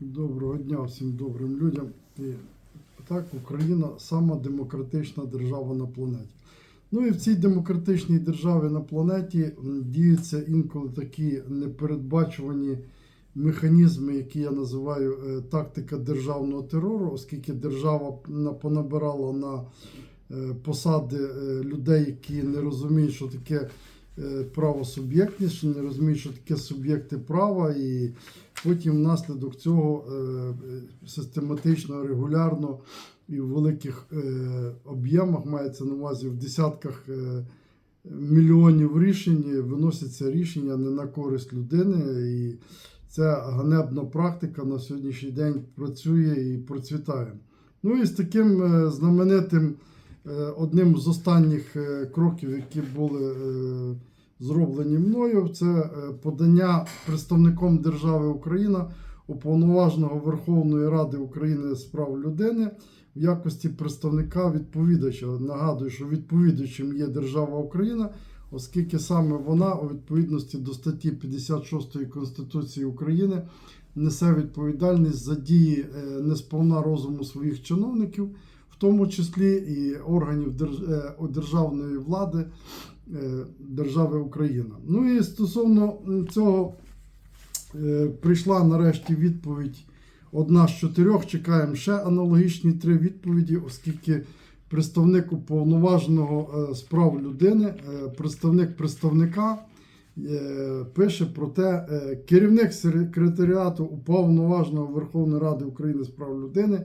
Доброго дня всім добрим людям. І так, Україна сама демократична держава на планеті. Ну і в цій демократичній державі на планеті діються інколи такі непередбачувані механізми, які я називаю е, тактика державного терору, оскільки держава понабирала на е, посади е, людей, які не розуміють, що таке правосуб'єктність, що не розуміють, що таке суб'єкти права, і потім внаслідок цього е, е, систематично, регулярно і в великих е, об'ємах мається на увазі в десятках е, мільйонів рішень виносяться рішення не на користь людини. І ця ганебна практика на сьогоднішній день працює і процвітає. Ну і з таким е, знаменитим е, одним з останніх е, кроків, які були е, зроблені мною, це е, подання представником держави Україна уповноваженого Верховної Ради України з прав людини в якості представника відповідача. Нагадую, що відповідачем є держава Україна, оскільки саме вона, у відповідності до статті 56 Конституції України, несе відповідальність за дії е, несповна розуму своїх чиновників, тому числі і органів е, державної влади е, держави Україна. Ну і стосовно цього е, прийшла нарешті відповідь одна з чотирьох. Чекаємо ще аналогічні три відповіді, оскільки представник уповноваженого е, з прав людини, представник представника. Пише про те, керівник секретаріату уповноваженого Верховної Ради України з прав людини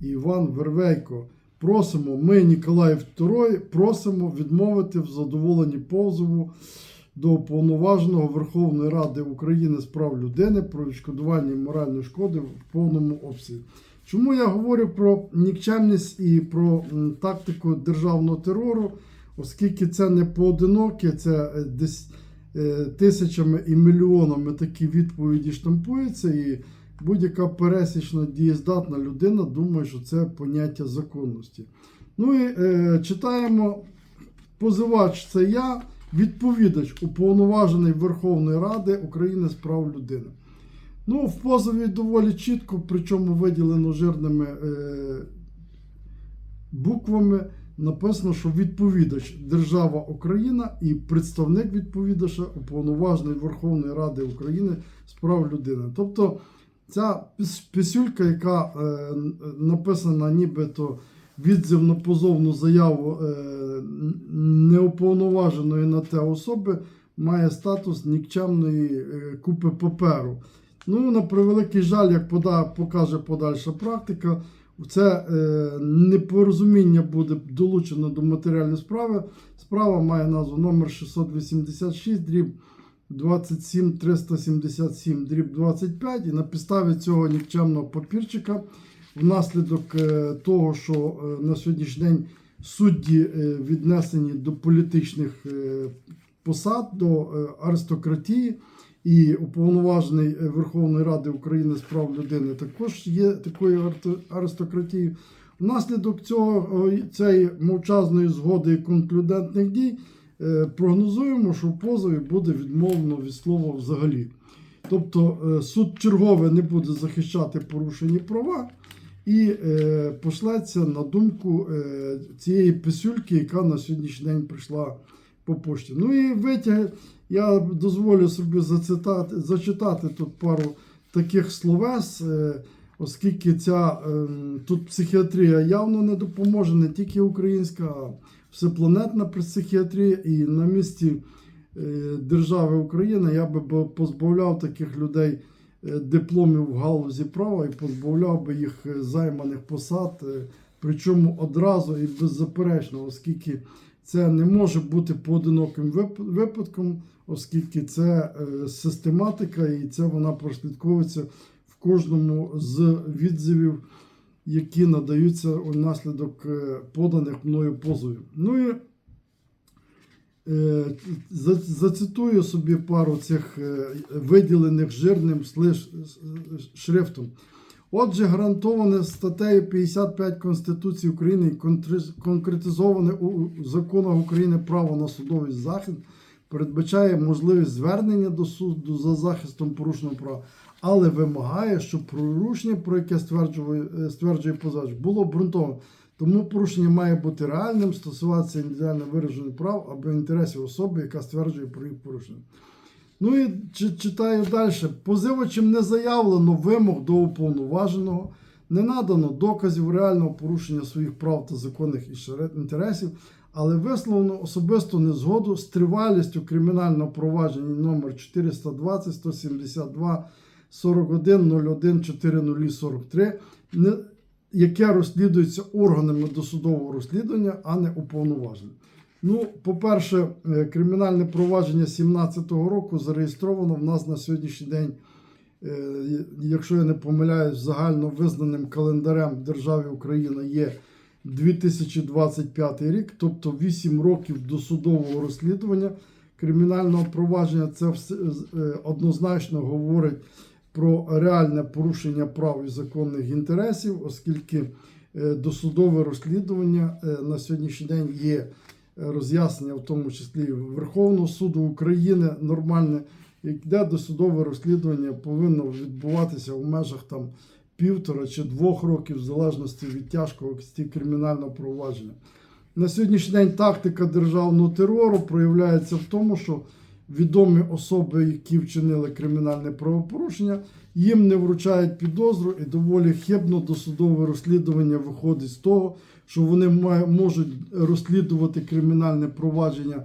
Іван Вервейко. Просимо, ми, Ніколаїв II, просимо відмовити в задоволенні позову до уповноваженого Верховної Ради України з прав людини про відшкодування моральної шкоди в повному обсязі. Чому я говорю про нікчемність і про тактику державного терору, оскільки це не поодинокі, це е, десь е, тисячами і мільйонами такі відповіді штампуються, і будь-яка пересічна дієздатна людина думає, що це поняття законності. Ну і е, читаємо позивач це я, відповідач, уповноважений Верховної Ради України з прав людини. Ну, в позові доволі чітко, причому виділено жирними е, буквами, написано, що відповідач Держава Україна і представник відповідача уповноважений Верховної Ради України з прав людини. Тобто ця пісюлька, яка е, написана нібито відзив на позовну заяву е, неуповноваженої на те особи, має статус нікчемної е, купи паперу. Ну, на превеликий жаль, як пода, покаже подальша практика, це е, непорозуміння буде долучено до матеріальної справи. Справа має назву номер 686, дріб 27 377, дріб 25. І на підставі цього нікчемного папірчика, внаслідок е, того, що е, на сьогоднішній день судді е, віднесені до політичних посад, до аристократії і уповноважений Верховної Ради України з прав людини також є такою аристократією. Внаслідок цього цієї мовчазної згоди і конклюдентних дій прогнозуємо, що в позові буде відмовлено від слова взагалі. Тобто е, суд чергове не буде захищати порушені права і е, пошлеться на думку е, цієї писюльки, яка на сьогоднішній день прийшла по пошті. Ну і витяги. Я дозволю собі зацитати, зачитати тут пару таких словес, е, оскільки ця е, тут психіатрія явно не допоможе, не тільки українська, а всепланетна психіатрія. І на місці е, держави України я би позбавляв таких людей е, дипломів в галузі права і позбавляв би їх е, займаних посад, причому одразу і беззаперечно, оскільки це не може бути поодиноким випадком, оскільки це систематика і це вона прослідковується в кожному з відзивів, які надаються унаслідок е, поданих мною позовів. Ну і е, зацитую собі пару цих е, виділених жирним шрифтом. Отже, гарантоване статтею 55 Конституції України конкретизоване у законах України право на судовий захист передбачає можливість звернення до суду за захистом порушеного права, але вимагає, щоб порушення, про яке стверджує, е, стверджує позивач, було обґрунтовано. Тому порушення має бути реальним, стосуватися індивідуально виражених прав або інтересів особи, яка стверджує про їх порушення. Ну і чи- читаю далі. Позивачем не заявлено вимог до уповноваженого, не надано доказів реального порушення своїх прав та законних інтересів, але висловлено особисту незгоду з тривалістю кримінального провадження номер 420 172 41 01 4043, не- яке розслідується органами досудового розслідування, а не уповноваженим. Ну, по-перше, е, кримінальне провадження 17-го року зареєстровано в нас на сьогоднішній день, е, якщо я не помиляюсь, загально визнаним календарем в державі Україна є 2025 рік, тобто 8 років досудового розслідування кримінального провадження. Це е, однозначно говорить про реальне порушення прав і законних інтересів, оскільки е, досудове розслідування е, на сьогоднішній день є е, роз'яснення, в тому числі Верховного суду України, нормальне, де досудове розслідування повинно відбуватися в межах там півтора чи двох років, в залежності від тяжкості кримінального провадження. На сьогоднішній день тактика державного терору проявляється в тому, що відомі особи, які вчинили кримінальне правопорушення, їм не вручають підозру і доволі хибно досудове розслідування виходить з того, що вони можуть розслідувати кримінальне провадження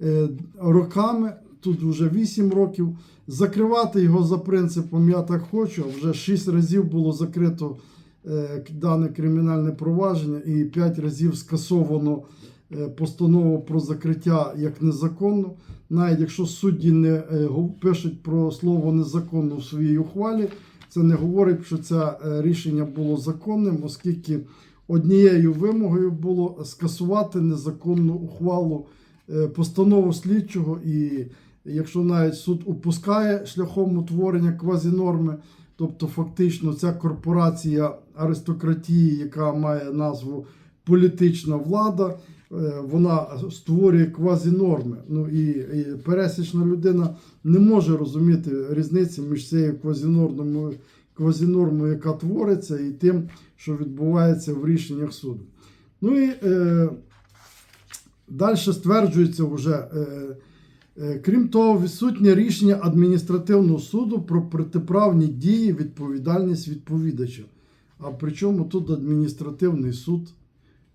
е, роками, тут вже 8 років, закривати його за принципом Я так хочу. Вже 6 разів було закрито е, дане кримінальне провадження і 5 разів скасовано е, постанову про закриття як незаконно. Навіть якщо судді не е, пишуть про слово незаконно в своїй ухвалі, це не говорить, що це рішення було законним, оскільки однією вимогою було скасувати незаконну ухвалу е, постанову слідчого. І якщо навіть суд упускає шляхом утворення квазінорми, тобто фактично ця корпорація аристократії, яка має назву політична влада, е, вона створює квазінорми. Ну і, і пересічна людина не може розуміти різниці між цією квазінормою, квазінормою, яка твориться, і тим, що відбувається в рішеннях суду. Ну і е, далі стверджується вже. Е, Е, Крім того, відсутнє рішення адміністративного суду про протиправні дії, відповідальність відповідача. А причому тут адміністративний суд,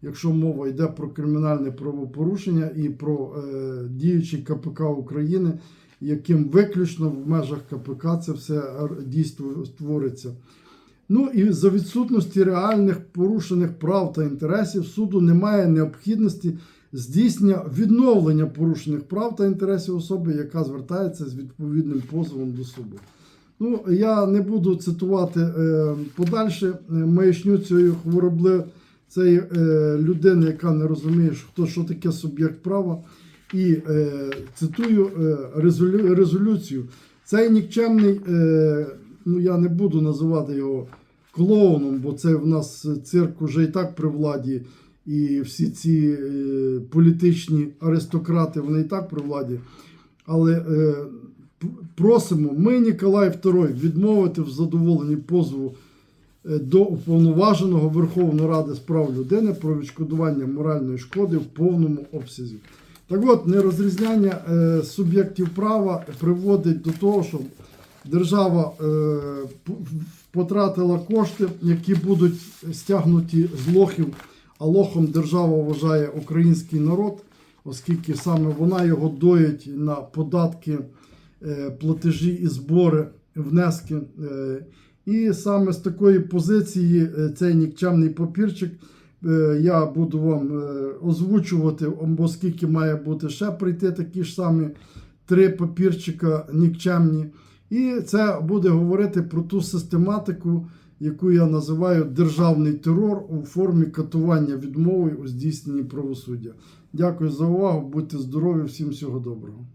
якщо мова йде про кримінальне правопорушення і про е, діючий КПК України, яким виключно в межах КПК це все дійство створиться. Ну і за відсутності реальних порушених прав та інтересів суду немає необхідності здійснення відновлення порушених прав та інтересів особи, яка звертається з відповідним позовом до суду. Ну, я не буду цитувати е, подальше е, маячню цієї хворобли цієї е, людини, яка не розуміє, хто, що таке суб'єкт права. І е, цитую е, резолю, резолюцію. Цей нікчемний, ну я не буду називати його клоуном, бо це в нас цирк уже і так при владі, і всі ці політичні аристократи, вони і так при владі. Але просимо ми, Ніколай II, відмовити в задоволенні позову до уповноваженого Верховної Ради з прав людини про відшкодування моральної шкоди в повному обсязі. Так от, нерозрізняння е, суб'єктів права приводить до того, що держава е, потратила кошти, які будуть стягнуті з лохів, а лохом держава вважає український народ, оскільки саме вона його доїть на податки, е, платежі і збори, внески. І саме з такої позиції е, цей нікчемний папірчик е, я буду вам е, озвучувати, оскільки має бути ще прийти такі ж самі три папірчика нікчемні. І це буде говорити про ту систематику, яку я називаю державний терор у формі катування відмови у здійсненні правосуддя. Дякую за увагу, будьте здорові, всім всього доброго.